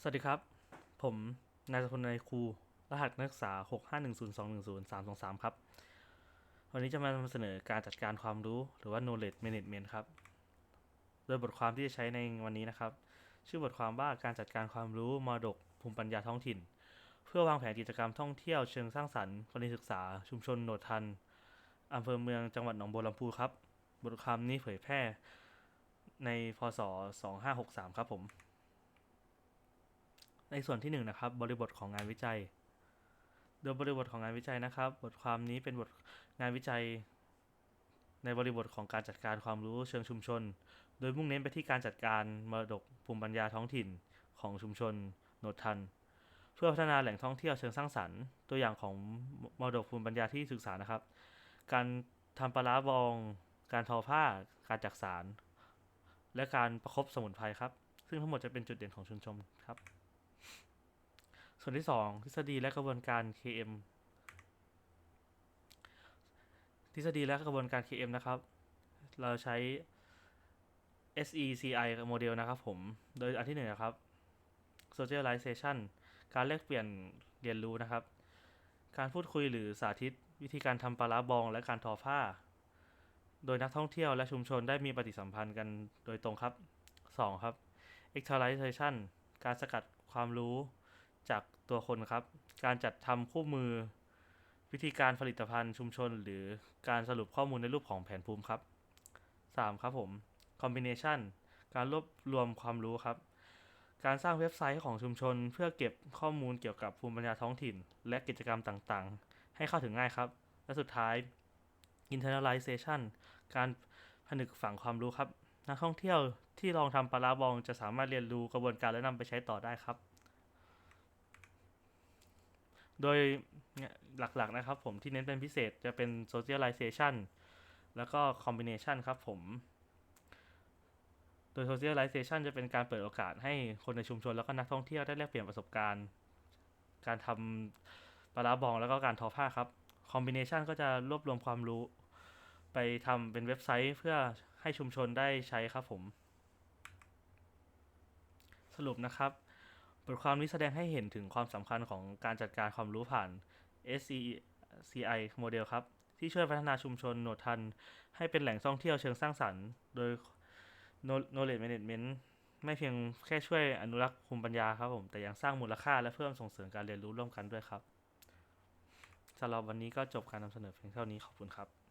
สวัสดีครับ ผมนายสกุลนายครูรหัสนักศึกษา 6 5 1 0 2 1 0 3 2 3ครับ วันนี้จะมานำเสนอการจัดการความรู้หรือว่า knowledge management ครับ โดยบทความที่จะใช้ในวันนี้นะครับ ชื่อบทความว่าการจัดการความรู้มรดกภูมิปัญญาท้องถิ่น เพื่อวางแผนกิจกรรมท่องเที่ยวเชิงสร้างสรรค์กรณีศึกษา ชุมชนโนดทันอำเภอเมืองจังหวัดหนองบัวลำพูครับ บทความนี้เผยแพร่ในพศ 2563 ครับผม ในส่วนที่หนึ่งนะครับบริบทของงานวิจัย โดยบริบทของงานวิจัยนะครับ บทความนี้เป็นบทงานวิจัย ในบริบทของการจัดการความรู้เชิงชุมชน โดยมุ่งเน้นไปที่การจัดการมรดกภูมิปัญญาท้องถิ่นของชุมชนโนดทัน เพื่อพัฒนาแหล่งท่องเที่ยวเชิงสร้างสรรค์ ตัวอย่างของมรดกภูมิปัญญาที่ศึกษานะครับ การทำปลาร้าบอง การทอผ้า การจักสาร และการประคบสมุนไพรครับ ซึ่งทั้งหมดจะเป็นจุดเด่นของชุมชนครับ ส่วนที่ 2 ทฤษฎีและกระบวนการ KM ทฤษฎีและกระบวนการ KM นะครับ เราใช้ SECI โมเดลนะครับผม โดยอันที่หนึ่งนะครับ socialization การแลกเปลี่ยนเรียนรู้นะครับ การพูดคุยหรือสาธิตวิธีการทำปลาร้าบองและการทอผ้า โดยนักท่องเที่ยวและชุมชนได้มีปฏิสัมพันธ์กันโดยตรงครับ 2. ครับ externalization การสกัดความรู้จาก ตัวคนครับ การจัดทำคู่มือ วิธีการผลิตภัณฑ์ชุมชน หรือการสรุปข้อมูลในรูปของแผนภูมิครับ 3. ครับผม combination การรวบรวมความรู้ครับ การสร้างเว็บไซต์ของชุมชน เพื่อเก็บข้อมูลเกี่ยวกับภูมิปัญญาท้องถิ่น และกิจกรรมต่างๆ ให้เข้าถึงง่ายครับ และสุดท้าย internalization การผนึกฝังความรู้ครับ นักท่องเที่ยวที่ลองทำปลาร้าบองจะสามารถเรียนรู้กระบวนการและนำไปใช้ต่อได้ครับ โดยหลักๆนะครับผมที่เน้นเป็นพิเศษจะเป็น socialization แล้วก็ combination ครับผม โดย socialization จะเป็นการเปิดโอกาสให้คนในชุมชนแล้วก็นักท่องเที่ยวได้แลกเปลี่ยนประสบการณ์ การทำปลาราบองแล้วก็การทอผ้าครับ combination ก็จะรวบรวมความรู้ ไปทำเป็นเว็บไซต์เพื่อให้ชุมชนได้ใช้ครับผม สรุปนะครับ บทความนี้แสดงให้เห็นถึงความสำคัญของการจัดการความรู้ผ่าน SCI โมเดลครับ ที่ช่วยพัฒนาชุมชนโนดทัน ให้เป็นแหล่งท่องเที่ยวเชิงสร้างสรรค์ โดย knowledge management ไม่เพียงแค่ช่วยอนุรักษ์ภูมิปัญญาครับผม แต่ยังสร้างมูลค่าและเพิ่มส่งเสริมการเรียนรู้ร่วมกันด้วยครับสำหรับวันนี้ก็จบการนำเสนอเพียงเท่านี้ขอบคุณครับ